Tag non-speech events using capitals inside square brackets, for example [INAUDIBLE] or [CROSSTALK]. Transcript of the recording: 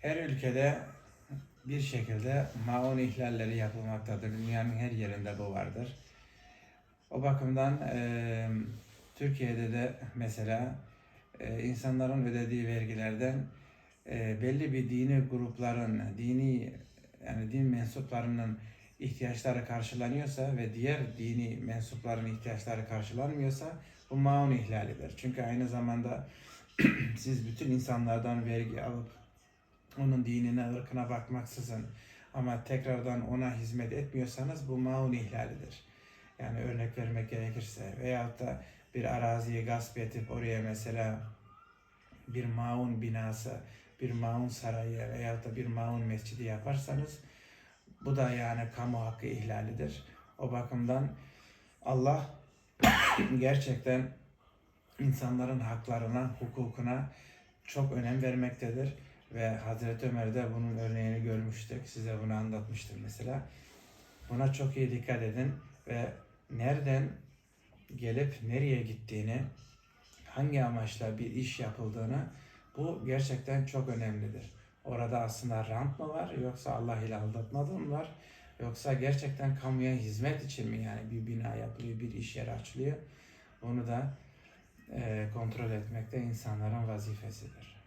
Her ülkede bir şekilde maun ihlalleri yapılmaktadır. Dünyanın her yerinde bu vardır. O bakımdan e, Türkiye'de de mesela e, insanların ödediği vergilerden e, belli bir dini grupların, dini yani din mensuplarının ihtiyaçları karşılanıyorsa ve diğer dini mensupların ihtiyaçları karşılanmıyorsa bu maun ihlalidir. Çünkü aynı zamanda [CLEARS THROAT] siz bütün insanlardan vergi alıp onun dinine, ırkına bakmaksızın ama tekrardan ona hizmet etmiyorsanız bu maun ihlalidir. Yani örnek vermek gerekirse veyahut da bir araziyi gasp edip oraya mesela bir maun binası, bir maun sarayı veyahut da bir maun mescidi yaparsanız bu da yani kamu hakkı ihlalidir. O bakımdan Allah [COUGHS] gerçekten insanların haklarına, hukukuna çok önem vermektedir. Ve Hazreti Ömer de bunun örneğini görmüştük. Size bunu anlatmıştım mesela. Buna çok iyi dikkat edin ve nereden gelip nereye gittiğini, hangi amaçla bir iş yapıldığını bu gerçekten çok önemlidir. Orada aslında rant mı var yoksa Allah ile aldatmadı mı var? Yoksa gerçekten kamuya hizmet için mi yani bir bina yapılıyor, bir iş yeri açılıyor? Bunu da eee, kontrol etmek de insanların vazifesidir.